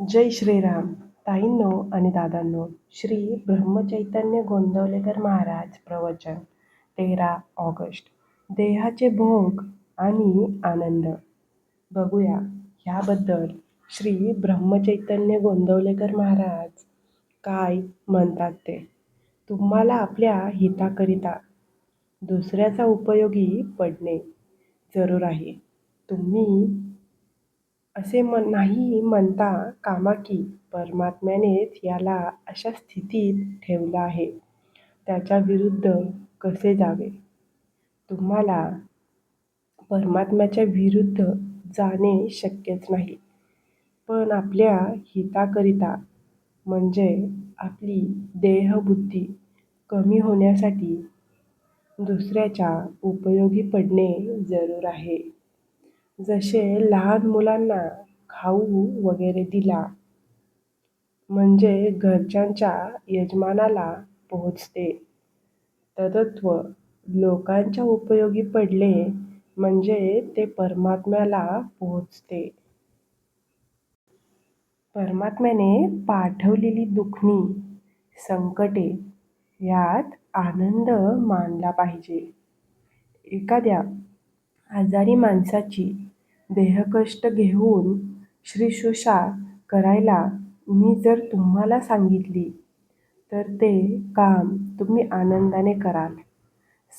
जय श्रीराम. ताईंनो आणि दादांनो श्री ब्रह्मचैतन्य गोंदवलेकर महाराज प्रवचन तेरा ऑगस्ट. देहाचे भोग आणि आनंद. बघूया ह्याबद्दल श्री ब्रह्मचैतन्य गोंदवलेकर महाराज काय म्हणतात ते. तुम्हाला आपल्या हिताकरिता दुसऱ्याचा उपयोगी पडणे जरूर आहे. तुम्ही असे मन नाही म्हणता कामा की परमात्म्यानेच याला अशा स्थितीत ठेवलं आहे. त्याच्या विरुद्ध कसे जावे? तुम्हाला परमात्म्याच्या विरुद्ध जाणे शक्यच नाही. पण आपल्या हिताकरिता म्हणजे आपली देहबुद्धी कमी होण्यासाठी दुसऱ्याच्या उपयोगी पडणे जरूर आहे. जसे लहान मुलांना खाऊ वगैरे दिला म्हणजे घरच्यांच्या यजमानाला पोहोचते. तत्त्व लोकांच्या उपयोगी पडले म्हणजे ते परमात्म्याला पोहोचते. परमात्म्याने पाठवलेली दुखणी संकटे यात आनंद मानला पाहिजे. एखाद्या आजारी माणसाची देहकष्ट घेऊन शुश्रूषा करायला मी जर तुम्हाला सांगितली तर ते काम तुम्ही आनंदाने कराल.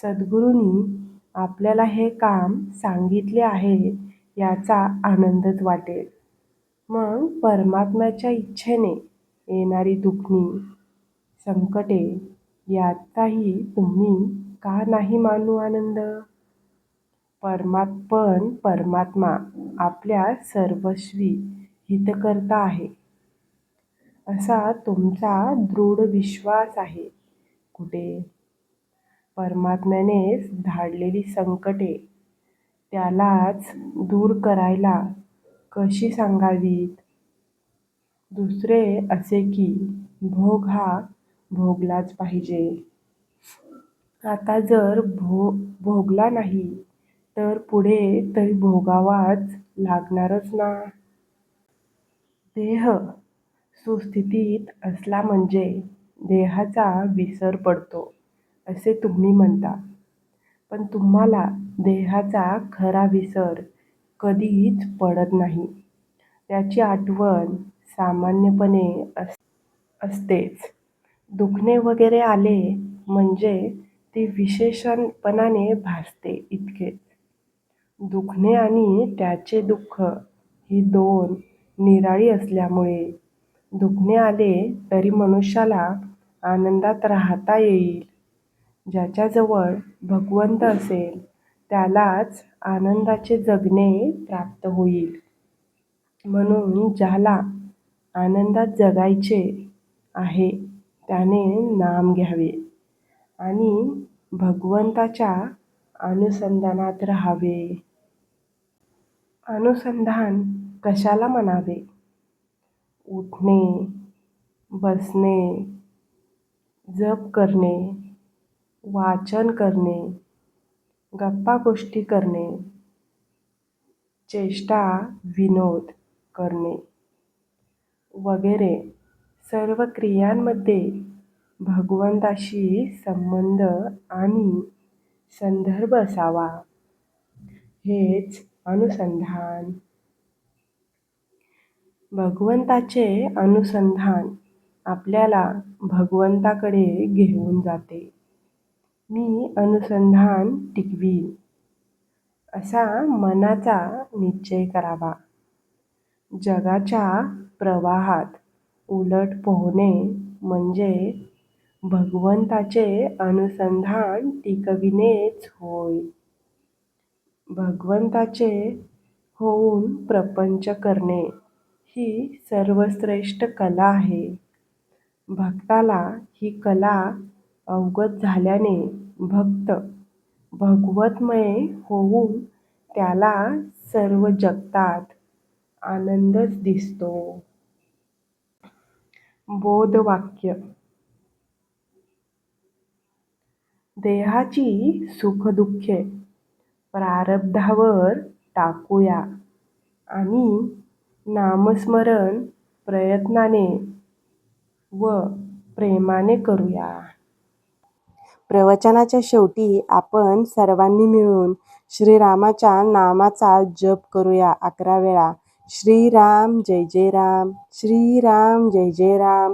सद्गुरूंनी आपल्याला हे काम सांगितले आहे याचा आनंदच वाटेल. मग परमात्म्याच्या इच्छेने येणारी दुखणी संकटे याचाही तुम्ही का नाही मानू आनंद? परमात्पण परमात्मा आपल्या सर्वस्वी हितकर्ता आहे. असा तुमचा दृढ विश्वास आहे. कुठे? परमात्म्यानेच धाडलेली संकटे त्यालाच दूर करायला कशी सांगावीत? दुसरे असे की भोग हा भोगलाच पाहिजे. आता जर भो भोगला नाही तर पुढे तरी भोगावाच लागणारच ना. देह सुस्थितीत असला म्हणजे देहाचा विसर पडतो असे तुम्ही म्हणता पण तुम्हाला देहाचा खरा विसर कधीच पडत नाही. त्याची आठवण सामान्यपणे अस असतेच. दुखणे वगैरे आले म्हणजे ती विशेषणपणाने भासते इतकेच दुखणे आणि त्याचे दुःख ही दोन निराळी असल्यामुळे. दुखणे आले तरी मनुष्याला आनंदात राहता येईल. ज्याच्याजवळ भगवंत असेल त्यालाच आनंदाचे जगणे प्राप्त होईल. म्हणून ज्याला आनंदात जगायचे आहे त्याने नाम घ्यावे आणि भगवंताच्या अनुसंधानात राहावे. अनुसंधान कशाला म्हणावे? उठणे बसणे जप करणे वाचन करणे गप्पा गोष्टी करणे चेष्टा विनोद करणे वगैरे. सर्व क्रियांमध्ये भगवंताशी संबंध आणि संदर्भ असावा. हेच अनुसंधान. भगवंताचे अनुसंधान आपल्याला भगवंताकडे घेऊन जाते. मी अनुसंधान टिकवीन. असा मनाचा निश्चय करावा. जगाच्या प्रवाहात उलट पोहणे म्हणजे भगवंताचे अनुसंधान टिकविणेच होय. भगवंताचे होऊन प्रपंच करणे ही सर्वश्रेष्ठ कला आहे. भक्ताला ही कला अवगत झाल्याने भक्त भगवतमय होऊन त्याला सर्व जगतात. आनंदच दिसतो. बोधवाक्य देहाची सुखदुःखे प्रारब्धावर टाकूया आणि नामस्मरण प्रयत्नाने व प्रेमाने करूया. प्रवचनाच्या शेवटी आपण सर्वांनी मिळून श्रीरामाच्या नामाचा जप करूया अकरा वेळा. श्रीराम जय जय राम. श्रीराम जय जय राम.